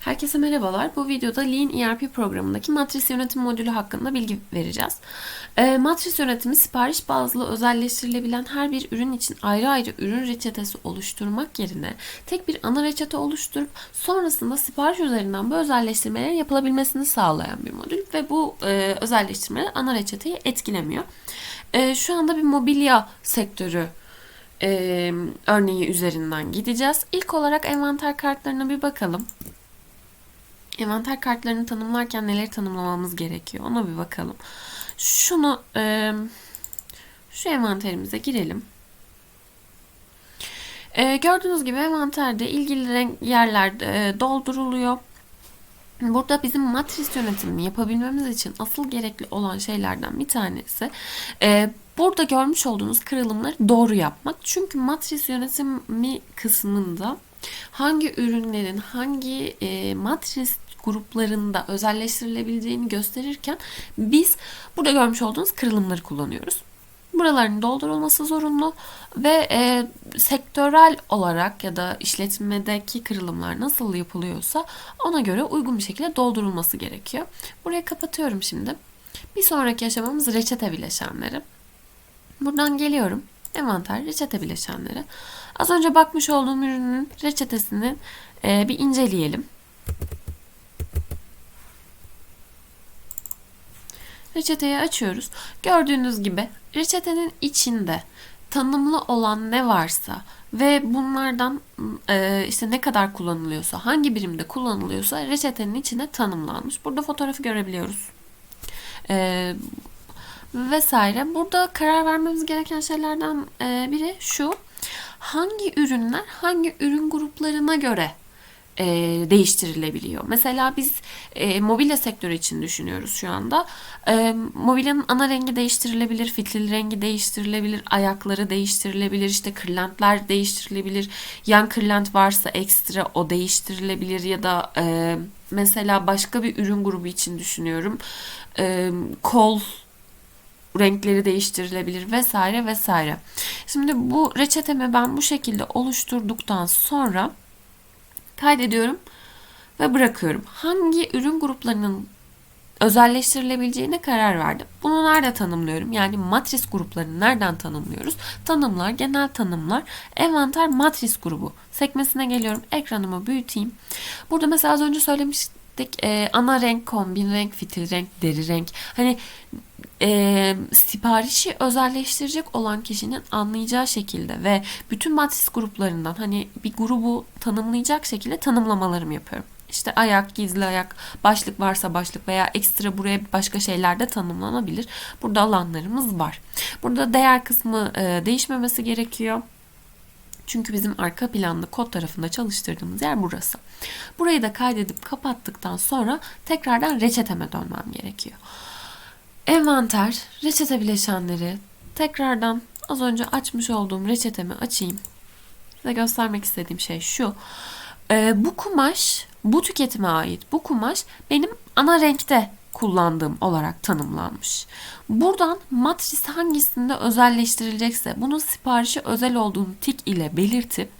Herkese merhabalar. Bu videoda Lean ERP programındaki matris yönetim modülü hakkında bilgi vereceğiz. E, matris yönetimi sipariş bazlı özelleştirilebilen her bir ürün için ayrı ayrı ürün reçetesi oluşturmak yerine tek bir ana reçete oluşturup sonrasında sipariş üzerinden bu özelleştirmelerin yapılabilmesini sağlayan bir modül ve bu e, özelleştirmeler ana reçeteyi etkilemiyor. E, şu anda bir mobilya sektörü e, örneği üzerinden gideceğiz. İlk olarak envanter kartlarına bir bakalım. Envanter kartlarını tanımlarken neleri tanımlamamız gerekiyor ona bir bakalım. Şunu e, şu envanterimize girelim. E, gördüğünüz gibi envanterde ilgili renk yerler e, dolduruluyor. Burada bizim matris yönetimini yapabilmemiz için asıl gerekli olan şeylerden bir tanesi e, burada görmüş olduğunuz kırılımları doğru yapmak. Çünkü matris yönetimi kısmında hangi ürünlerin hangi e, matris gruplarında özelleştirilebileceğini gösterirken biz burada görmüş olduğunuz kırılımları kullanıyoruz. Buraların doldurulması zorunlu ve e, sektörel olarak ya da işletmedeki kırılımlar nasıl yapılıyorsa ona göre uygun bir şekilde doldurulması gerekiyor. Burayı kapatıyorum şimdi. Bir sonraki aşamamız reçete bileşenleri. Buradan geliyorum. Envanter reçete bileşenleri. Az önce bakmış olduğum ürünün reçetesini e, bir inceleyelim. Reçeteyi açıyoruz. Gördüğünüz gibi reçetenin içinde tanımlı olan ne varsa ve bunlardan e, işte ne kadar kullanılıyorsa, hangi birimde kullanılıyorsa reçetenin içine tanımlanmış. Burada fotoğrafı görebiliyoruz. E, vesaire. Burada karar vermemiz gereken şeylerden e, biri şu. Hangi ürünler hangi ürün gruplarına göre e, değiştirilebiliyor. Mesela biz e, mobilya sektörü için düşünüyoruz şu anda. E, mobilyanın ana rengi değiştirilebilir, fitil rengi değiştirilebilir, ayakları değiştirilebilir, işte kırlentler değiştirilebilir. Yan kırlent varsa ekstra o değiştirilebilir ya da e, mesela başka bir ürün grubu için düşünüyorum. E, kol renkleri değiştirilebilir vesaire vesaire. Şimdi bu reçetemi ben bu şekilde oluşturduktan sonra kaydediyorum ve bırakıyorum. Hangi ürün gruplarının özelleştirilebileceğine karar verdim. Bunu nerede tanımlıyorum? Yani matris gruplarını nereden tanımlıyoruz? Tanımlar, genel tanımlar, envanter matris grubu sekmesine geliyorum. Ekranımı büyüteyim. Burada mesela az önce söylemiştik e, ana renk, kombin renk, fitil renk, deri renk. Hani e, siparişi özelleştirecek olan kişinin anlayacağı şekilde ve bütün matris gruplarından hani bir grubu tanımlayacak şekilde tanımlamalarımı yapıyorum. İşte ayak, gizli ayak, başlık varsa başlık veya ekstra buraya başka şeyler de tanımlanabilir. Burada alanlarımız var. Burada değer kısmı e, değişmemesi gerekiyor. Çünkü bizim arka planda kod tarafında çalıştırdığımız yer burası. Burayı da kaydedip kapattıktan sonra tekrardan reçeteme dönmem gerekiyor. Envanter, reçete bileşenleri. Tekrardan az önce açmış olduğum reçetemi açayım. Size göstermek istediğim şey şu. Ee, bu kumaş, bu tüketime ait bu kumaş benim ana renkte kullandığım olarak tanımlanmış. Buradan matris hangisinde özelleştirilecekse bunun siparişi özel olduğunu tik ile belirtip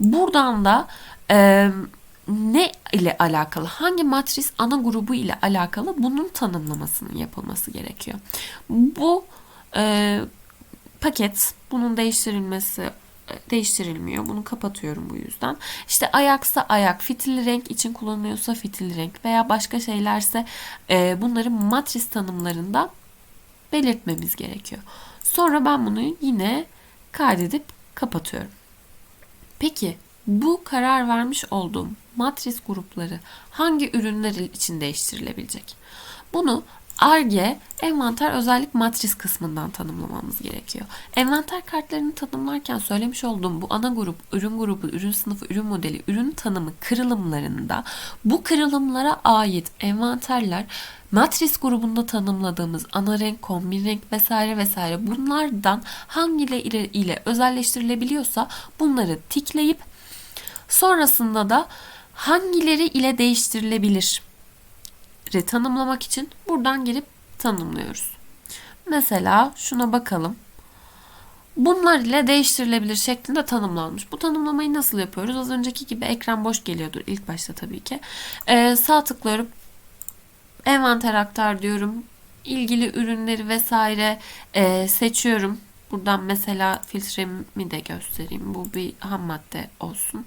buradan da e, ne ile alakalı, hangi matris ana grubu ile alakalı bunun tanımlamasının yapılması gerekiyor. Bu e, paket, bunun değiştirilmesi değiştirilmiyor. Bunu kapatıyorum bu yüzden. İşte ayaksa ayak, fitili renk için kullanılıyorsa fitili renk veya başka şeylerse e, bunların matris tanımlarında belirtmemiz gerekiyor. Sonra ben bunu yine kaydedip kapatıyorum. Peki bu karar vermiş olduğum matris grupları hangi ürünler için değiştirilebilecek? Bunu ARGE envanter özellik matris kısmından tanımlamamız gerekiyor. Envanter kartlarını tanımlarken söylemiş olduğum bu ana grup, ürün grubu, ürün sınıfı, ürün modeli, ürün tanımı kırılımlarında bu kırılımlara ait envanterler matris grubunda tanımladığımız ana renk, kombin renk vesaire vesaire bunlardan hangileri ile özelleştirilebiliyorsa bunları tikleyip sonrasında da hangileri ile değiştirilebilir tanımlamak için buradan girip tanımlıyoruz. Mesela şuna bakalım. bunlar ile değiştirilebilir şeklinde tanımlanmış. Bu tanımlamayı nasıl yapıyoruz? Az önceki gibi ekran boş geliyordur ilk başta tabii ki. Ee, sağ tıklıyorum. Envanter aktar diyorum. İlgili ürünleri vesaire e, seçiyorum. Buradan mesela filtremi de göstereyim. Bu bir ham madde olsun.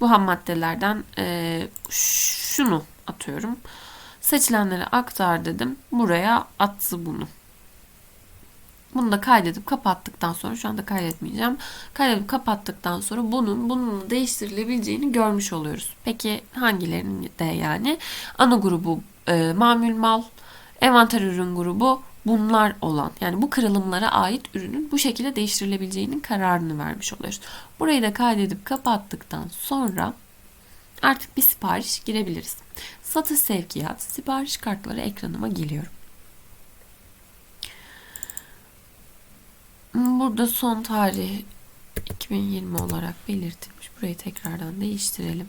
Bu ham maddelerden e, şunu atıyorum. Seçilenleri aktar dedim. Buraya attı bunu. Bunu da kaydedip kapattıktan sonra şu anda kaydetmeyeceğim. Kaydedip kapattıktan sonra bunun bununla değiştirilebileceğini görmüş oluyoruz. Peki hangilerinin de yani? Ana grubu e, mamül mal, envanter ürün grubu bunlar olan yani bu kırılımlara ait ürünün bu şekilde değiştirilebileceğinin kararını vermiş oluyoruz. Burayı da kaydedip kapattıktan sonra artık bir sipariş girebiliriz. Satış sevkiyat sipariş kartları ekranıma geliyorum. Burada son tarih 2020 olarak belirtilmiş. Burayı tekrardan değiştirelim.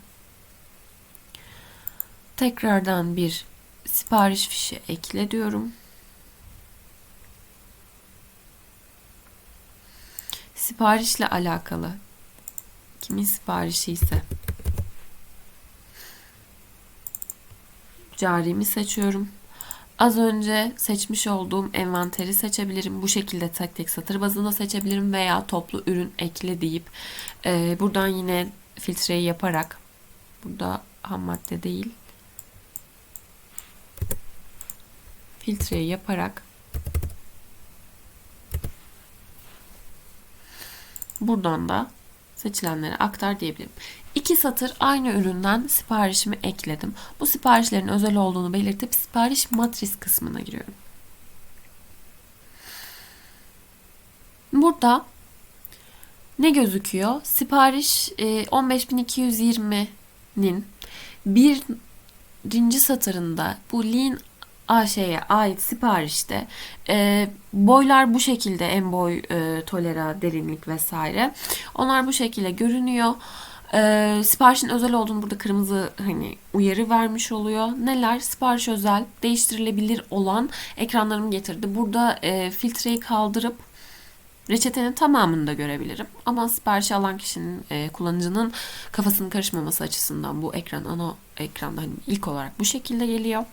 Tekrardan bir sipariş fişi ekle diyorum. Siparişle alakalı kimin siparişi ise carimi seçiyorum. Az önce seçmiş olduğum envanteri seçebilirim. Bu şekilde tek tek satır bazında seçebilirim veya toplu ürün ekle deyip e, buradan yine filtreyi yaparak burada ham madde değil filtreyi yaparak buradan da seçilenleri aktar diyebilirim. İki satır aynı üründen siparişimi ekledim. Bu siparişlerin özel olduğunu belirtip sipariş matris kısmına giriyorum. Burada ne gözüküyor? Sipariş 15220'nin birinci satırında bu lean AŞ'ye ait siparişte e, boylar bu şekilde en boy e, tolera derinlik vesaire onlar bu şekilde görünüyor e, siparişin özel olduğunu burada kırmızı hani uyarı vermiş oluyor neler sipariş özel değiştirilebilir olan ekranlarımı getirdi burada e, filtreyi kaldırıp reçetenin tamamını da görebilirim. Ama siparişi alan kişinin, e, kullanıcının kafasının karışmaması açısından bu ekran ana ekranda hani ilk olarak bu şekilde geliyor.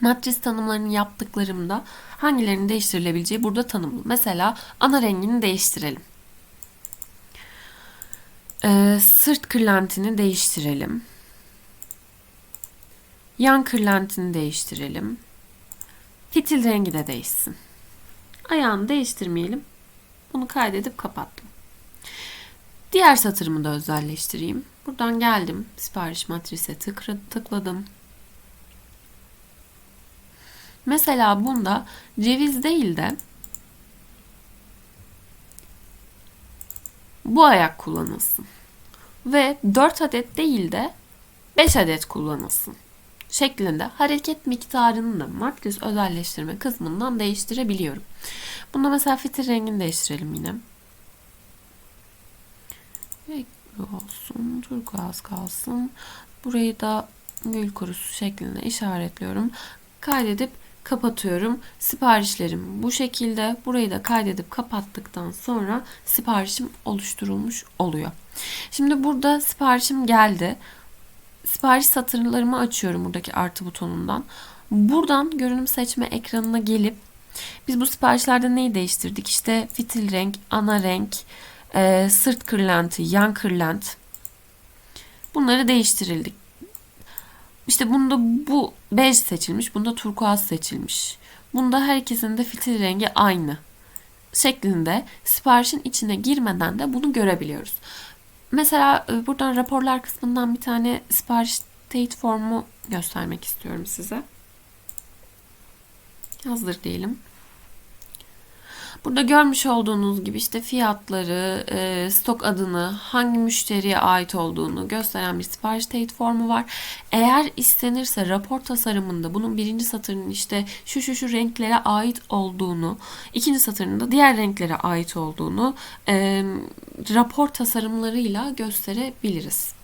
Matris tanımlarını yaptıklarımda hangilerinin değiştirilebileceği burada tanımlı. Mesela ana rengini değiştirelim. Ee, sırt kırlentini değiştirelim. Yan kırlentini değiştirelim. Fitil rengi de değişsin. Ayağını değiştirmeyelim. Bunu kaydedip kapattım. Diğer satırımı da özelleştireyim. Buradan geldim. Sipariş matrise tıkladım. Mesela bunda ceviz değil de bu ayak kullanılsın. Ve 4 adet değil de 5 adet kullanılsın şeklinde hareket miktarını da matris özelleştirme kısmından değiştirebiliyorum. Bunda mesela fitil rengini değiştirelim yine. olsun, turkuaz kalsın. Burayı da gül kurusu şeklinde işaretliyorum. Kaydedip kapatıyorum. Siparişlerim bu şekilde. Burayı da kaydedip kapattıktan sonra siparişim oluşturulmuş oluyor. Şimdi burada siparişim geldi. Sipariş satırlarımı açıyorum buradaki artı butonundan. Buradan görünüm seçme ekranına gelip biz bu siparişlerde neyi değiştirdik? İşte fitil renk, ana renk, e, sırt kırlenti, yan kırlent. Bunları değiştirildik. İşte bunda bu bej seçilmiş, bunda turkuaz seçilmiş. Bunda her ikisinin fitil rengi aynı şeklinde siparişin içine girmeden de bunu görebiliyoruz. Mesela e, buradan raporlar kısmından bir tane sipariş teyit formu göstermek istiyorum size. Hazır diyelim. Burada görmüş olduğunuz gibi işte fiyatları, e, stok adını, hangi müşteriye ait olduğunu gösteren bir sipariş teyit formu var. Eğer istenirse rapor tasarımında bunun birinci satırının işte şu şu şu renklere ait olduğunu, ikinci satırında diğer renklere ait olduğunu e, rapor tasarımlarıyla gösterebiliriz.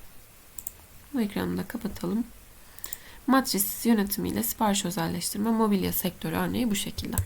Bu ekranı da kapatalım. Matris yönetimiyle sipariş özelleştirme mobilya sektörü örneği bu şekilde.